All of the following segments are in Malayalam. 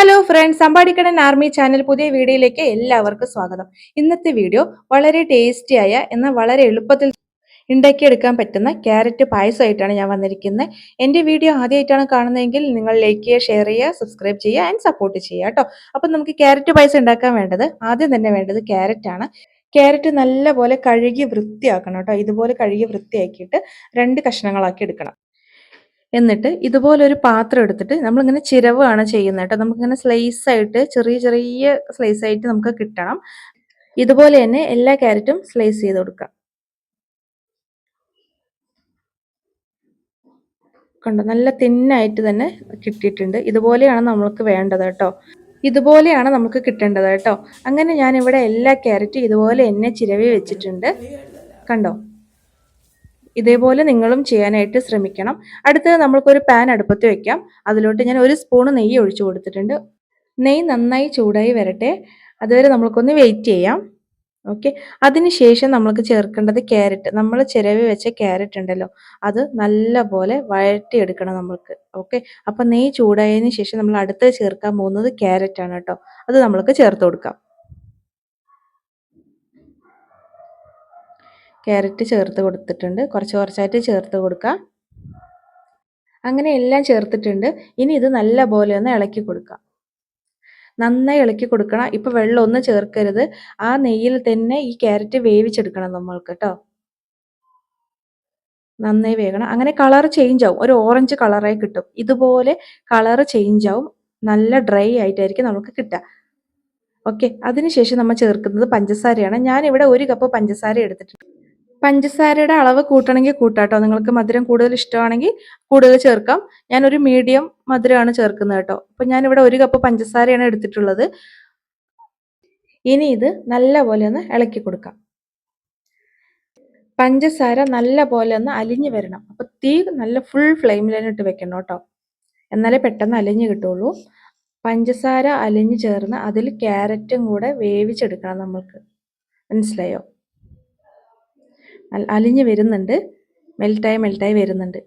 Hello friends Ambadikkadan army channel പുതിയ വീഡിയോയിലേക്ക് എല്ലാവർക്കും സ്വാഗതം. ഇന്നത്തെ വീഡിയോ വളരെ ടേസ്റ്റിയായ എന്നാൽ വളരെ എളുപ്പത്തിൽ ഉണ്ടാക്കിയെടുക്കാൻ പറ്റുന്ന ക്യാരറ്റ് പായസമായിട്ടാണ് ഞാൻ വന്നിരിക്കുന്നത്. എന്റെ വീഡിയോ ആദ്യമായിട്ടാണ് കാണുന്നതെങ്കിൽ നിങ്ങൾ ലൈക്ക് ചെയ്യുക ഷെയർ ചെയ്യുക സബ്സ്ക്രൈബ് ചെയ്യുക ആൻഡ് സപ്പോർട്ട് ചെയ്യുക കേട്ടോ. അപ്പം നമുക്ക് ക്യാരറ്റ് പായസം ഉണ്ടാക്കാൻ വേണ്ടത് ആദ്യം തന്നെ വേണ്ടത് ക്യാരറ്റ് ആണ്. ക്യാരറ്റ് നല്ലപോലെ കഴുകി വൃത്തിയാക്കണം കേട്ടോ. ഇതുപോലെ കഴുകി വൃത്തിയാക്കിയിട്ട് രണ്ട് കഷ്ണങ്ങളാക്കി എടുക്കണം. എന്നിട്ട് ഇതുപോലെ ഒരു പാത്രം എടുത്തിട്ട് നമ്മളിങ്ങനെ ചിരവാണ് ചെയ്യുന്നത് കേട്ടോ. നമുക്കിങ്ങനെ സ്ലൈസ് ആയിട്ട് ചെറിയ ചെറിയ സ്ലൈസ് ആയിട്ട് നമുക്ക് കിട്ടണം. ഇതുപോലെ തന്നെ എല്ലാ ക്യാരറ്റും സ്ലൈസ് ചെയ്ത് കൊടുക്കാം കണ്ടോ? നല്ല തിന്നായിട്ട് തന്നെ കിട്ടിയിട്ടുണ്ട്. ഇതുപോലെയാണ് നമ്മൾക്ക് വേണ്ടത് കേട്ടോ. ഇതുപോലെയാണ് നമുക്ക് കിട്ടേണ്ടത് കേട്ടോ. അങ്ങനെ ഞാനിവിടെ എല്ലാ ക്യാരറ്റും ഇതുപോലെ തന്നെ ചിരവി വെച്ചിട്ടുണ്ട്. കണ്ടോ? ഇതേപോലെ നിങ്ങളും ചെയ്യാനായിട്ട് ശ്രമിക്കണം. അടുത്തത് നമ്മൾക്കൊരു പാൻ അടുപ്പത്ത് വെക്കാം. അതിലോട്ട് ഞാൻ ഒരു സ്പൂണ് നെയ്യ് ഒഴിച്ചു കൊടുത്തിട്ടുണ്ട്. നെയ്യ് നന്നായി ചൂടായി വരട്ടെ. അതുവരെ നമ്മൾക്കൊന്ന് വെയിറ്റ് ചെയ്യാം. ഓക്കെ അതിനുശേഷം നമ്മൾക്ക് ചേർക്കേണ്ടത് ക്യാരറ്റ് നമ്മൾ ചിരവി വെച്ച ക്യാരറ്റ് ഉണ്ടല്ലോ അത് നല്ലപോലെ വഴറ്റിയെടുക്കണം നമ്മൾക്ക്. ഓക്കെ അപ്പം നെയ്യ് ചൂടായതിന് ശേഷം നമ്മൾ അടുത്ത് ചേർക്കാൻ പോകുന്നത് ക്യാരറ്റ് ആണ് കേട്ടോ. അത് നമ്മൾക്ക് ചേർത്ത് കൊടുക്കാം. ക്യാരറ്റ് ചേർത്ത് കൊടുത്തിട്ടുണ്ട്. കുറച്ച് കുറച്ചായിട്ട് ചേർത്ത് കൊടുക്കുക അങ്ങനെ എല്ലാം ചേർത്തിട്ടുണ്ട്. ഇനി ഇത് നല്ല പോലെ ഒന്ന് ഇളക്കി കൊടുക്കുക നന്നായി ഇളക്കി കൊടുക്കണം. ഇപ്പം വെള്ളമൊന്നും ചേർക്കരുത്. ആ നെയ്യിൽ തന്നെ ഈ ക്യാരറ്റ് വേവിച്ചെടുക്കണം നമ്മൾക്ക് കേട്ടോ നന്നായി വേകണം. അങ്ങനെ കളർ ചേഞ്ച് ആവും. ഒരു ഓറഞ്ച് കളറായി കിട്ടും. ഇതുപോലെ കളർ ചേഞ്ച് ആവും. നല്ല ഡ്രൈ ആയിട്ടായിരിക്കും നമുക്ക് കിട്ടുക. ഓക്കെ അതിനുശേഷം നമ്മൾ ചേർക്കുന്നത് പഞ്ചസാരയാണ്. ഞാനിവിടെ ഒരു കപ്പ് പഞ്ചസാര എടുത്തിട്ടുണ്ട്. പഞ്ചസാരയുടെ അളവ് കൂട്ടണമെങ്കിൽ കൂട്ടാട്ടോ. നിങ്ങൾക്ക് മധുരം കൂടുതൽ ഇഷ്ടമാണെങ്കിൽ കൂടുതൽ ചേർക്കാം. ഞാനൊരു മീഡിയം മധുരമാണ് ചേർക്കുന്നത് കേട്ടോ. അപ്പം ഞാനിവിടെ ഒരു കപ്പ് പഞ്ചസാരയാണ് എടുത്തിട്ടുള്ളത്. ഇനി ഇത് നല്ല പോലെ ഒന്ന് ഇളക്കി കൊടുക്കാം. പഞ്ചസാര നല്ല പോലെ ഒന്ന് അലിഞ്ഞു വരണം. അപ്പോൾ തീ നല്ല ഫുൾ ഫ്ലെയിമിൽ തന്നെ ഇട്ട് വെക്കണം കേട്ടോ. എന്നാലേ പെട്ടെന്ന് അലിഞ്ഞു കിട്ടുള്ളൂ. പഞ്ചസാര അലിഞ്ഞു ചേർന്ന് അതിൽ ക്യാരറ്റും കൂടെ വേവിച്ചെടുക്കണം നമ്മൾക്ക്. മനസ്സിലായോ? അലിഞ്ഞ് വരുന്നുണ്ട്. മെൽറ്റായി മെൽറ്റായി വരുന്നുണ്ട്.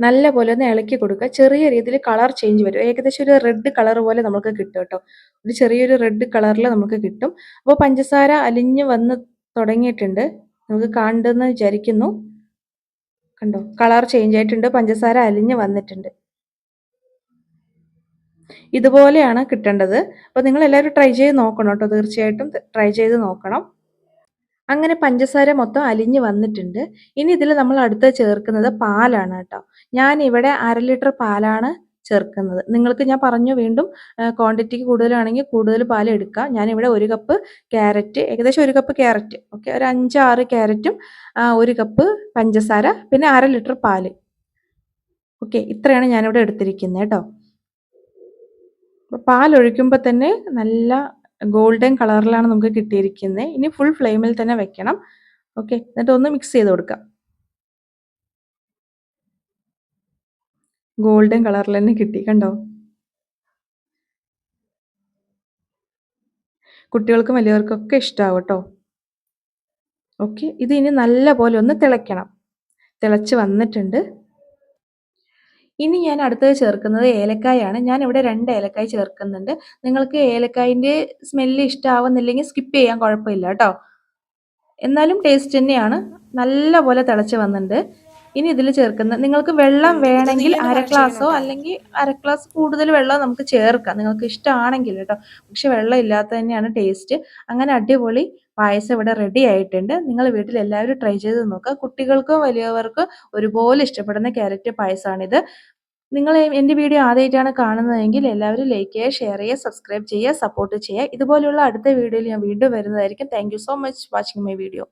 നല്ല പോലെ ഒന്ന് ഇളക്കി കൊടുക്കുക. ചെറിയ രീതിയിൽ കളർ ചേഞ്ച് വരും. ഏകദേശം ഒരു റെഡ് കളർ പോലെ നമുക്ക് കിട്ടും കേട്ടോ. ഒരു ചെറിയൊരു റെഡ് കളറിൽ നമുക്ക് കിട്ടും. അപ്പോൾ പഞ്ചസാര അലിഞ്ഞ് വന്ന് തുടങ്ങിയിട്ടുണ്ട്. നമുക്ക് കാണുന്നെന്ന് വിചാരിക്കുന്നു. കണ്ടോ? കളർ ചേഞ്ച് ആയിട്ടുണ്ട്. പഞ്ചസാര അലിഞ്ഞ് വന്നിട്ടുണ്ട്. ഇതുപോലെയാണ് കിട്ടേണ്ടത്. അപ്പോൾ നിങ്ങൾ എല്ലാവരും ട്രൈ ചെയ്ത് നോക്കണം കേട്ടോ. തീർച്ചയായിട്ടും ട്രൈ ചെയ്ത് നോക്കണം. അങ്ങനെ പഞ്ചസാര മൊത്തം അലിഞ്ഞ് വന്നിട്ടുണ്ട്. ഇനി ഇതിൽ നമ്മൾ അടുത്ത് ചേർക്കുന്നത് പാലാണ് കേട്ടോ. ഞാൻ ഇവിടെ അര ലിറ്റർ പാലാണ് ചേർക്കുന്നത്. നിങ്ങൾക്ക് ഞാൻ പറഞ്ഞു വീണ്ടും ക്വാണ്ടിറ്റിക്ക് കൂടുതലാണെങ്കിൽ കൂടുതൽ പാൽ എടുക്കുക ഞാനിവിടെ ഒരു കപ്പ് ക്യാരറ്റ് ഏകദേശം ഒരു കപ്പ് ക്യാരറ്റ്. ഓക്കെ ഒരു അഞ്ച് ആറ് ക്യാരറ്റും ഒരു കപ്പ് പഞ്ചസാര പിന്നെ അര ലിറ്റർ പാൽ ഓക്കെ ഇത്രയാണ് ഞാനിവിടെ എടുത്തിരിക്കുന്നത് കേട്ടോ. പാലൊഴിക്കുമ്പോൾ തന്നെ നല്ല ഗോൾഡൻ കളറിലാണ് നമുക്ക് കിട്ടിയിരിക്കുന്നത് ഇനി ഫുൾ ഫ്ലെയിമിൽ തന്നെ വെക്കണം. ഓക്കെ എന്നിട്ട് ഒന്ന് മിക്സ് ചെയ്ത് കൊടുക്കാം. ഗോൾഡൻ കളറിൽ തന്നെ കിട്ടി കണ്ടോ? കുട്ടികൾക്കും വലിയവർക്കൊക്കെ ഇഷ്ടമാവും കേട്ടോ. ഓക്കെ ഇത് ഇനി നല്ല പോലെ ഒന്ന് തിളയ്ക്കണം. തിളച്ച് വന്നിട്ടുണ്ട്. ഇനി ഞാൻ അടുത്തത് ചേർക്കുന്നത് ഏലക്കായാണ്. ഞാൻ ഇവിടെ രണ്ട് ഏലക്കായ ചേർക്കുന്നുണ്ട്. നിങ്ങൾക്ക് ഏലക്കായിന്റെ സ്മെല്ല് ഇഷ്ടമാവുന്നില്ലെങ്കിൽ സ്കിപ്പ് ചെയ്യാൻ കുഴപ്പമില്ല കേട്ടോ. എന്നാലും ടേസ്റ്റ് തന്നെയാണ്. നല്ല പോലെ തിളച്ച് വന്നിട്ടുണ്ട്. ഇനി ഇതിൽ ചേർക്കുന്ന നിങ്ങൾക്ക് വെള്ളം വേണമെങ്കിൽ അര ഗ്ലാസ്സോ അല്ലെങ്കിൽ അര ഗ്ലാസ് കൂടുതൽ വെള്ളം നമുക്ക് ചേർക്കാം. നിങ്ങൾക്ക് ഇഷ്ടമാണെങ്കിൽ കേട്ടോ. പക്ഷെ വെള്ളം ഇല്ലാത്ത തന്നെയാണ് ടേസ്റ്റ് അങ്ങനെ അടിപൊളി പായസം ഇവിടെ റെഡി ആയിട്ടുണ്ട്. നിങ്ങൾ വീട്ടിൽ എല്ലാവരും ട്രൈ ചെയ്ത് നോക്കുക. കുട്ടികൾക്കും വലിയവർക്കും ഒരുപോലെ ഇഷ്ടപ്പെടുന്ന ക്യാരറ്റ് പായസമാണിത്. നിങ്ങൾ എന്റെ വീഡിയോ ആദ്യമായിട്ടാണ് കാണുന്നതെങ്കിൽ എല്ലാവരും ലൈക്ക് ചെയ്യുക ഷെയർ ചെയ്യുക സബ്സ്ക്രൈബ് ചെയ്യുക സപ്പോർട്ട് ചെയ്യുക. ഇതുപോലെയുള്ള അടുത്ത വീഡിയോയിൽ ഞാൻ വീണ്ടും വരുന്നതായിരിക്കും. Thank so much watching my video